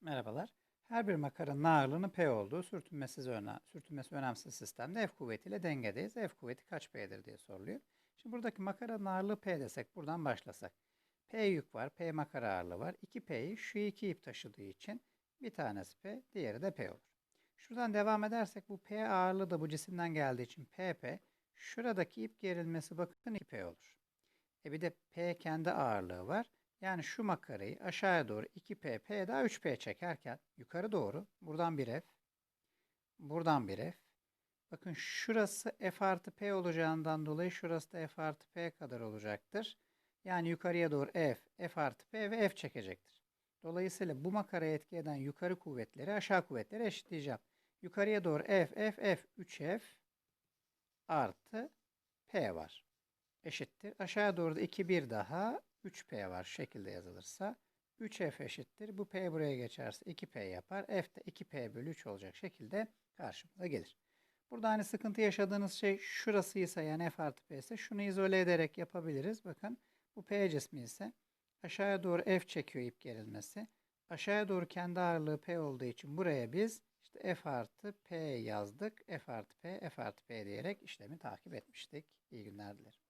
Merhabalar. Her bir makaranın ağırlığının P olduğu sürtünmesiz önem, sürtünmesi önemsiz sistemde F kuvvetiyle dengedeyiz. F kuvveti kaç P'dir diye soruluyor. Şimdi buradaki makaranın ağırlığı P desek buradan başlasak. P yük var, P makara ağırlığı var. 2P'yi şu iki ip taşıdığı için bir tanesi P, diğeri de P olur. Şuradan devam edersek bu P ağırlığı da bu cisimden geldiği için PP. Şuradaki ip gerilmesi bakın 2P olur. E bir de P kendi ağırlığı var. Yani şu makarayı aşağıya doğru 2P, P daha 3P çekerken yukarı doğru buradan bir F, buradan bir F. Bakın şurası F artı P olacağından dolayı şurası da F artı P kadar olacaktır. Yani yukarıya doğru F, F artı P ve F çekecektir. Dolayısıyla bu makaraya etki eden yukarı kuvvetleri aşağı kuvvetleri eşitleyeceğim. Yukarıya doğru F, F, F, 3F artı P var. Eşittir. Aşağıya doğru da 2, 1 daha 3P var şekilde yazılırsa. 3F eşittir. Bu P buraya geçerse 2P yapar. F de 2P bölü 3 olacak şekilde karşımıza gelir. Burada hani sıkıntı yaşadığınız şey şurasıysa yani F artı P ise şunu izole ederek yapabiliriz. Bakın bu P cismi ise aşağıya doğru F çekiyor ip gerilmesi. Aşağıya doğru kendi ağırlığı P olduğu için buraya biz işte F artı P yazdık. F artı P, F artı P diyerek işlemi takip etmiştik. İyi günler dilerim.